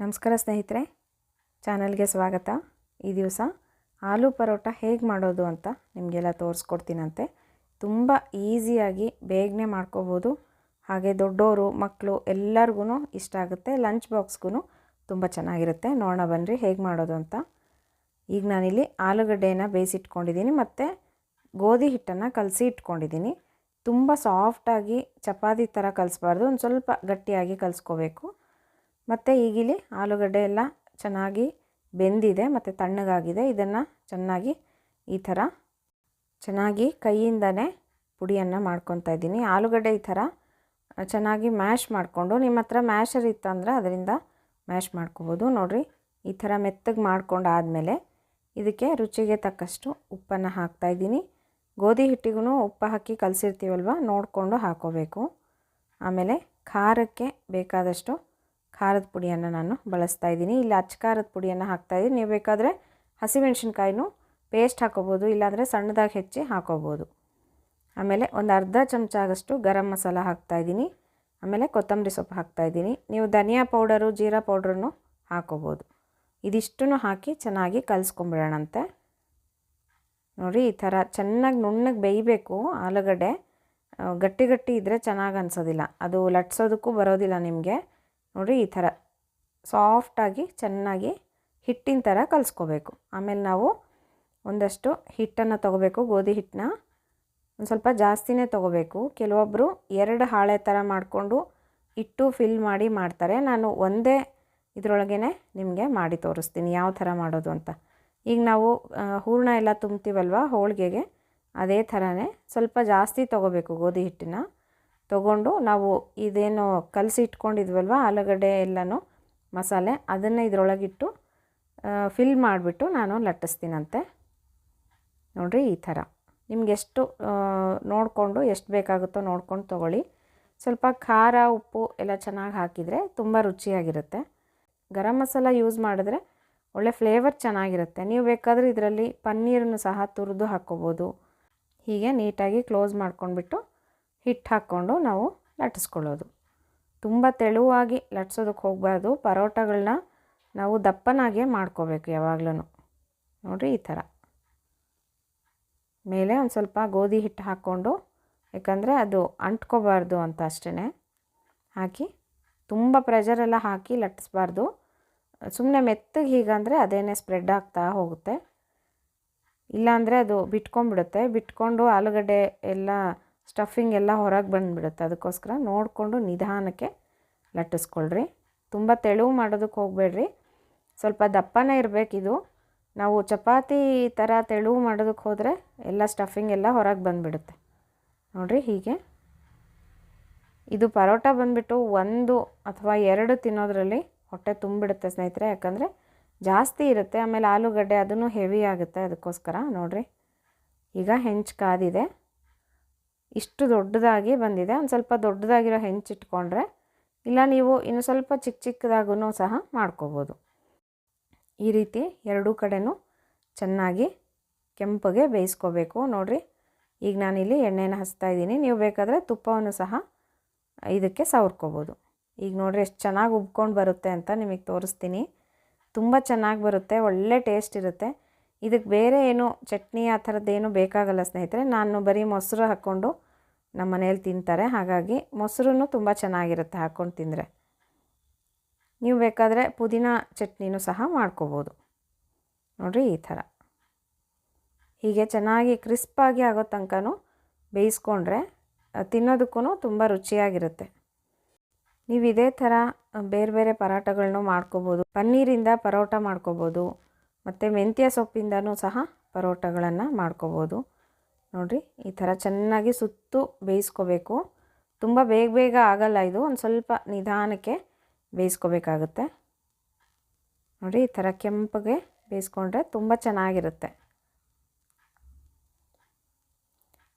ನಮಸ್ಕಾರ ಸ್ನೇಹಿತರೆ, ಚಾನಲ್ಗೆ ಸ್ವಾಗತ. ಈ ದಿವಸ ಆಲೂ ಪರೋಟ ಹೇಗೆ ಮಾಡೋದು ಅಂತ ನಿಮಗೆಲ್ಲ ತೋರಿಸ್ಕೊಡ್ತೀನಂತೆ. ತುಂಬ ಈಸಿಯಾಗಿ ಬೇಗನೆ ಮಾಡ್ಕೋಬೋದು. ಹಾಗೆ ದೊಡ್ಡವರು ಮಕ್ಕಳು ಎಲ್ಲರಿಗೂ ಇಷ್ಟ ಆಗುತ್ತೆ. ಲಂಚ್ ಬಾಕ್ಸ್ಗೂ ತುಂಬ ಚೆನ್ನಾಗಿರುತ್ತೆ. ನೋಡೋಣ ಬನ್ನಿರಿ ಹೇಗೆ ಮಾಡೋದು ಅಂತ. ಈಗ ನಾನಿಲ್ಲಿ ಆಲೂಗಡ್ಡೆಯನ್ನು ಬೇಯಿಸಿಟ್ಕೊಂಡಿದ್ದೀನಿ ಮತ್ತು ಗೋಧಿ ಹಿಟ್ಟನ್ನು ಕಲಸಿ ಇಟ್ಕೊಂಡಿದ್ದೀನಿ. ತುಂಬ ಸಾಫ್ಟಾಗಿ ಚಪಾತಿ ಥರ ಕಲಿಸ್ಬಾರ್ದು. ಒಂದು ಸ್ವಲ್ಪ ಗಟ್ಟಿಯಾಗಿ ಕಲಿಸ್ಕೋಬೇಕು. ಮತ್ತು ಈಗಿಲ್ಲಿ ಆಲೂಗಡ್ಡೆ ಎಲ್ಲ ಚೆನ್ನಾಗಿ ಬೆಂದಿದೆ, ಮತ್ತು ತಣ್ಣಗಾಗಿದೆ. ಇದನ್ನು ಚೆನ್ನಾಗಿ ಈ ಥರ ಚೆನ್ನಾಗಿ ಕೈಯಿಂದನೇ ಪುಡಿಯನ್ನು ಮಾಡ್ಕೊತಾ ಇದ್ದೀನಿ. ಆಲೂಗಡ್ಡೆ ಈ ಥರ ಚೆನ್ನಾಗಿ ಮ್ಯಾಶ್ ಮಾಡಿಕೊಂಡು, ನಿಮ್ಮ ಹತ್ರ ಮ್ಯಾಶರ್ ಇತ್ತಂದರೆ ಅದರಿಂದ ಮ್ಯಾಶ್ ಮಾಡ್ಕೋಬೋದು. ನೋಡಿರಿ, ಈ ಥರ ಮೆತ್ತಗೆ ಮಾಡ್ಕೊಂಡು ಆದಮೇಲೆ ಇದಕ್ಕೆ ರುಚಿಗೆ ತಕ್ಕಷ್ಟು ಉಪ್ಪನ್ನು ಹಾಕ್ತಾಯಿದ್ದೀನಿ ಗೋಧಿ ಹಿಟ್ಟಿಗೂ ಉಪ್ಪು ಹಾಕಿ ಕಲಸಿರ್ತೀವಲ್ವ, ನೋಡಿಕೊಂಡು ಹಾಕೋಬೇಕು. ಆಮೇಲೆ ಖಾರಕ್ಕೆ ಬೇಕಾದಷ್ಟು ಖಾರದ ಪುಡಿಯನ್ನು ನಾನು ಬಳಸ್ತಾ ಇದ್ದೀನಿ. ಇಲ್ಲಿ ಅಚ್ಚ ಖಾರದ ಪುಡಿಯನ್ನು ಹಾಕ್ತಾಯಿದ್ದೀನಿ ನೀವು ಬೇಕಾದರೆ ಹಸಿಮೆಣ್ಸಿನ್ಕಾಯಿನೂ ಪೇಸ್ಟ್ ಹಾಕೋಬೋದು, ಇಲ್ಲಾಂದರೆ ಸಣ್ಣದಾಗಿ ಹೆಚ್ಚಿ ಹಾಕೋಬೋದು. ಆಮೇಲೆ ಒಂದು ಅರ್ಧ ಚಮಚ ಆಗಷ್ಟು ಗರಂ ಮಸಾಲ ಹಾಕ್ತಾಯಿದ್ದೀನಿ ಆಮೇಲೆ ಕೊತ್ತಂಬರಿ ಸೊಪ್ಪು ಹಾಕ್ತಾಯಿದ್ದೀನಿ ನೀವು ಧನಿಯಾ ಪೌಡರು, ಜೀರಾ ಪೌಡ್ರನ್ನು ಹಾಕೋಬೋದು. ಇದಿಷ್ಟನ್ನು ಹಾಕಿ ಚೆನ್ನಾಗಿ ಕಲಿಸ್ಕೊಂಬಿಡೋಣಂತೆ ನೋಡಿ, ಈ ಥರ ಚೆನ್ನಾಗಿ ನುಣ್ಣಗೆ ಬೇಯಬೇಕು. ಆಲೂಗಡ್ಡೆ ಗಟ್ಟಿ ಗಟ್ಟಿ ಇದ್ದರೆ ಚೆನ್ನಾಗಿ ಅನಿಸೋದಿಲ್ಲ. ಅದು ಲಟ್ಸೋದಕ್ಕೂ ಬರೋದಿಲ್ಲ ನಿಮಗೆ. ನೋಡಿ ಈ ಥರ ಸಾಫ್ಟಾಗಿ ಚೆನ್ನಾಗಿ ಹಿಟ್ಟಿನ ಥರ ಕಲಿಸ್ಕೋಬೇಕು. ಆಮೇಲೆ ನಾವು ಒಂದಷ್ಟು ಹಿಟ್ಟನ್ನು ತೊಗೋಬೇಕು, ಗೋಧಿ ಹಿಟ್ಟನ್ನ. ಒಂದು ಸ್ವಲ್ಪ ಜಾಸ್ತಿನೇ ತೊಗೋಬೇಕು. ಕೆಲವೊಬ್ಬರು ಎರಡು ಹಾಳೆ ಥರ ಮಾಡಿಕೊಂಡು ಇಟ್ಟು ಫಿಲ್ ಮಾಡಿ ಮಾಡ್ತಾರೆ. ನಾನು ಒಂದೇ ಇದರೊಳಗೇ ನಿಮಗೆ ಮಾಡಿ ತೋರಿಸ್ತೀನಿ ಯಾವ ಥರ ಮಾಡೋದು ಅಂತ. ಈಗ ನಾವು ಹೂರಣ ಎಲ್ಲ ತುಂಬ್ತೀವಲ್ವ, ಹೋಳಿಗೆಗೆ, ಅದೇ ಥರನೇ ಸ್ವಲ್ಪ ಜಾಸ್ತಿ ತೊಗೋಬೇಕು ಗೋಧಿ ಹಿಟ್ಟನ್ನ ತೊಗೊಂಡು ನಾವು ಇದೇನು ಕಲಸಿ ಇಟ್ಕೊಂಡಿದ್ವಲ್ವ ಆಲೂಗಡ್ಡೆ ಎಲ್ಲನೂ ಮಸಾಲೆ, ಅದನ್ನು ಇದರೊಳಗಿಟ್ಟು ಫಿಲ್ ಮಾಡಿಬಿಟ್ಟು ನಾನು ಲಟ್ಟಿಸ್ತೀನಂತೆ. ನೋಡಿರಿ ಈ ಥರ. ನಿಮ್ಗೆ ಎಷ್ಟು ನೋಡಿಕೊಂಡು ಎಷ್ಟು ಬೇಕಾಗುತ್ತೋ ನೋಡ್ಕೊಂಡು ತೊಗೊಳ್ಳಿ. ಸ್ವಲ್ಪ ಖಾರ, ಉಪ್ಪು ಎಲ್ಲ ಚೆನ್ನಾಗಿ ಹಾಕಿದರೆ ತುಂಬ ರುಚಿಯಾಗಿರುತ್ತೆ. ಗರಂ ಮಸಾಲ ಯೂಸ್ ಮಾಡಿದ್ರೆ ಒಳ್ಳೆ ಫ್ಲೇವರ್ ಚೆನ್ನಾಗಿರುತ್ತೆ. ನೀವು ಬೇಕಾದರೆ ಇದರಲ್ಲಿ ಪನ್ನೀರನ್ನು ಸಹ ತುರಿದು ಹಾಕ್ಕೋಬೋದು ಹೀಗೆ ನೀಟಾಗಿ ಕ್ಲೋಸ್ ಮಾಡ್ಕೊಂಡ್ಬಿಟ್ಟು ಹಿಟ್ಟು ಹಾಕ್ಕೊಂಡು ನಾವು ಲಟ್ಟಿಸ್ಕೊಳ್ಳೋದು. ತುಂಬ ತೆಳುವಾಗಿ ಲಟ್ಸೋದಕ್ಕೆ ಹೋಗಬಾರ್ದು. ಪರೋಟಗಳನ್ನ ನಾವು ದಪ್ಪನಾಗೆ ಮಾಡ್ಕೋಬೇಕು ಯಾವಾಗಲೂ ನೋಡಿರಿ ಈ ಥರ. ಮೇಲೆ ಒಂದು ಸ್ವಲ್ಪ ಗೋಧಿ ಹಿಟ್ಟು ಹಾಕ್ಕೊಂಡು, ಯಾಕಂದರೆ ಅದು ಅಂಟ್ಕೋಬಾರ್ದು ಅಂತ ಅಷ್ಟೇ ಹಾಕಿ ತುಂಬ ಪ್ರೆಷರೆಲ್ಲ ಹಾಕಿ ಲಟ್ಟಿಸ್ಬಾರ್ದು. ಸುಮ್ಮನೆ ಮೆತ್ತಗೆ ಹೀಗಂದರೆ ಅದೇನೇ ಸ್ಪ್ರೆಡ್ ಆಗ್ತಾ ಹೋಗುತ್ತೆ. ಇಲ್ಲಾಂದರೆ ಅದು ಬಿಟ್ಕೊಂಡ್ಬಿಡುತ್ತೆ. ಬಿಟ್ಕೊಂಡು ಆಲೂಗಡ್ಡೆ ಎಲ್ಲ ಸ್ಟಫಿಂಗ್ ಎಲ್ಲ ಹೊರಗೆ ಬಂದುಬಿಡುತ್ತೆ. ಅದಕ್ಕೋಸ್ಕರ ನೋಡಿಕೊಂಡು ನಿಧಾನಕ್ಕೆ ಲಟ್ಟಿಸ್ಕೊಳ್ರಿ. ತುಂಬ ತೆಳುವು ಮಾಡೋದಕ್ಕೆ ಹೋಗಬೇಡ್ರಿ. ಸ್ವಲ್ಪ ದಪ್ಪನೇ ಇರಬೇಕಿದು ನಾವು ಚಪಾತಿ ಥರ ತೆಳುವು ಮಾಡೋದಕ್ಕೆ ಹೋದರೆ ಎಲ್ಲ ಸ್ಟಫಿಂಗ್ ಎಲ್ಲ ಹೊರಗೆ ಬಂದುಬಿಡುತ್ತೆ. ನೋಡಿರಿ ಹೀಗೆ. ಇದು ಪರೋಟ ಬಂದುಬಿಟ್ಟು ಒಂದು ಅಥವಾ ಎರಡು ತಿನ್ನೋದ್ರಲ್ಲಿ ಹೊಟ್ಟೆ ತುಂಬಿಡುತ್ತೆ ಸ್ನೇಹಿತರೆ. ಯಾಕಂದರೆ ಜಾಸ್ತಿ ಇರುತ್ತೆ. ಆಮೇಲೆ ಆಲೂಗಡ್ಡೆ ಅದನ್ನು ಹೆವಿ ಆಗುತ್ತೆ. ಅದಕ್ಕೋಸ್ಕರ ನೋಡಿರಿ. ಈಗ ಹೆಂಚು ಕಾದಿದೆ. ಇಷ್ಟು ದೊಡ್ಡದಾಗಿ ಬಂದಿದೆ. ಒಂದು ಸ್ವಲ್ಪ ದೊಡ್ಡದಾಗಿರೋ ಹೆಂಚಿಟ್ಕೊಂಡ್ರೆ ಇಲ್ಲ ನೀವು ಇನ್ನು ಸ್ವಲ್ಪ ಚಿಕ್ಕ ಚಿಕ್ಕದಾಗೂ ಸಹ ಮಾಡ್ಕೋಬೋದು. ಈ ರೀತಿ ಎರಡೂ ಕಡೆನೂ ಚೆನ್ನಾಗಿ ಕೆಂಪಗೆ ಬೇಯಿಸ್ಕೋಬೇಕು. ನೋಡಿರಿ, ಈಗ ನಾನಿಲ್ಲಿ ಎಣ್ಣೆನ ಹಚ್ತಾ ಇದ್ದೀನಿ. ನೀವು ಬೇಕಾದರೆ ತುಪ್ಪವನ್ನು ಸಹ ಇದಕ್ಕೆ ಸವರ್ಕೋಬೋದು. ಈಗ ನೋಡಿರಿ, ಎಷ್ಟು ಚೆನ್ನಾಗಿ ಉಬ್ಕೊಂಡು ಬರುತ್ತೆ ಅಂತ ನಿಮಗೆ ತೋರಿಸ್ತೀನಿ. ತುಂಬ ಚೆನ್ನಾಗಿ ಬರುತ್ತೆ, ಒಳ್ಳೆ ಟೇಸ್ಟ್ ಇರುತ್ತೆ. ಇದಕ್ಕೆ ಬೇರೆ ಏನು ಚಟ್ನಿ ಆ ಥರದ್ದೇನು ಬೇಕಾಗಲ್ಲ ಸ್ನೇಹಿತರೆ. ನಾನು ಬರೀ ಮೊಸರು ಹಾಕ್ಕೊಂಡು ನಮ್ಮ ಮನೇಲಿ ತಿಂತಾರೆ. ಹಾಗಾಗಿ ಮೊಸರು ತುಂಬ ಚೆನ್ನಾಗಿರುತ್ತೆ ಹಾಕ್ಕೊಂಡು ತಿಂದರೆ. ನೀವು ಬೇಕಾದರೆ ಪುದೀನ ಚಟ್ನಿನೂ ಸಹ ಮಾಡ್ಕೋಬೋದು. ನೋಡಿರಿ ಈ ಥರ. ಹೀಗೆ ಚೆನ್ನಾಗಿ ಕ್ರಿಸ್ಪಾಗಿ ಆಗೋ ತನಕನೂ ಬೇಯಿಸ್ಕೊಂಡ್ರೆ ತಿನ್ನೋದಕ್ಕೂ ತುಂಬ ರುಚಿಯಾಗಿರುತ್ತೆ. ನೀವು ಇದೇ ಥರ ಬೇರೆ ಬೇರೆ ಪರೋಟಗಳನ್ನೂ ಮಾಡ್ಕೋಬೋದು. ಪನ್ನೀರಿಂದ ಪರೋಟ ಮಾಡ್ಕೋಬೋದು. ಮತ್ತು ಮೆಂತ್ಯ ಸೊಪ್ಪಿಂದನೂ ಸಹ ಪರೋಟಗಳನ್ನು ಮಾಡ್ಕೋಬೋದು. ನೋಡಿರಿ, ಈ ಥರ ಚೆನ್ನಾಗಿ ಸುತ್ತು ಬೇಯಿಸ್ಕೋಬೇಕು. ತುಂಬ ಬೇಗ ಬೇಗ ಆಗಲ್ಲ ಇದು, ಒಂದು ಸ್ವಲ್ಪ ನಿಧಾನಕ್ಕೆ ಬೇಯಿಸ್ಕೋಬೇಕಾಗುತ್ತೆ. ನೋಡಿ, ಈ ಥರ ಕೆಂಪಗೆ ಬೇಯಿಸ್ಕೊಂಡ್ರೆ ತುಂಬ ಚೆನ್ನಾಗಿರುತ್ತೆ.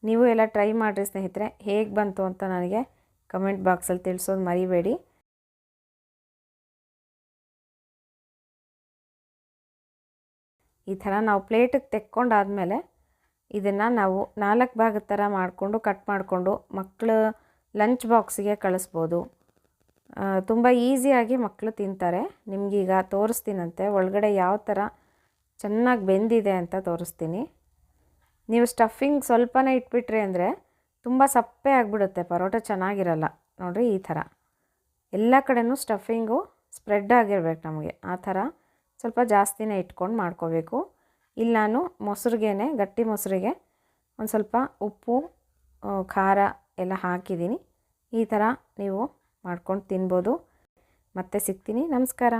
ನೀವು ಎಲ್ಲ ಟ್ರೈ ಮಾಡಿರಿ ಸ್ನೇಹಿತರೆ, ಹೇಗೆ ಬಂತು ಅಂತ ನನಗೆ ಕಮೆಂಟ್ ಬಾಕ್ಸಲ್ಲಿ ತಿಳಿಸೋದು ಮರಿಬೇಡಿ. ಈ ಥರ ನಾವು ಪ್ಲೇಟಿಗೆ ತೆಕ್ಕೊಂಡಾದಮೇಲೆ ಇದನ್ನು ನಾವು ನಾಲ್ಕು ಭಾಗದ ಥರ ಮಾಡಿಕೊಂಡು ಕಟ್ ಮಾಡಿಕೊಂಡು ಮಕ್ಕಳು ಲಂಚ್ ಬಾಕ್ಸಿಗೆ ಕಳಿಸ್ಬೋದು. ತುಂಬ ಈಸಿಯಾಗಿ ಮಕ್ಕಳು ತಿಂತಾರೆ. ನಿಮಗೀಗ ತೋರಿಸ್ತೀನಂತೆ, ಒಳಗಡೆ ಯಾವ ಥರ ಚೆನ್ನಾಗಿ ಬೆಂದಿದೆ ಅಂತ ತೋರಿಸ್ತೀನಿ. ನೀವು ಸ್ಟಫಿಂಗ್ ಸ್ವಲ್ಪನೇ ಇಟ್ಬಿಟ್ರಿ ಅಂದರೆ ತುಂಬ ಸಪ್ಪೆ ಆಗಿಬಿಡುತ್ತೆ, ಪರೋಟ ಚೆನ್ನಾಗಿರಲ್ಲ. ನೋಡಿರಿ ಈ ಥರ ಎಲ್ಲ ಕಡೆನೂ ಸ್ಟಫಿಂಗು ಸ್ಪ್ರೆಡ್ ಆಗಿರ್ಬೇಕು ನಮಗೆ. ಆ ಥರ ಸ್ವಲ್ಪ ಜಾಸ್ತಿನೇ ಇಟ್ಕೊಂಡು ಮಾಡ್ಕೋಬೇಕು. ಇಲ್ಲಿ ನಾನು ಮೊಸರಿಗೆನೆ, ಗಟ್ಟಿ ಮೊಸರಿಗೆ ಒಂದು ಸ್ವಲ್ಪ ಉಪ್ಪು ಖಾರ ಎಲ್ಲ ಹಾಕಿದ್ದೀನಿ. ಈ ಥರ ನೀವು ಮಾಡ್ಕೊಂಡು ತಿನ್ಬೋದು. ಮತ್ತೆ ಸಿಗ್ತೀನಿ. ನಮಸ್ಕಾರ.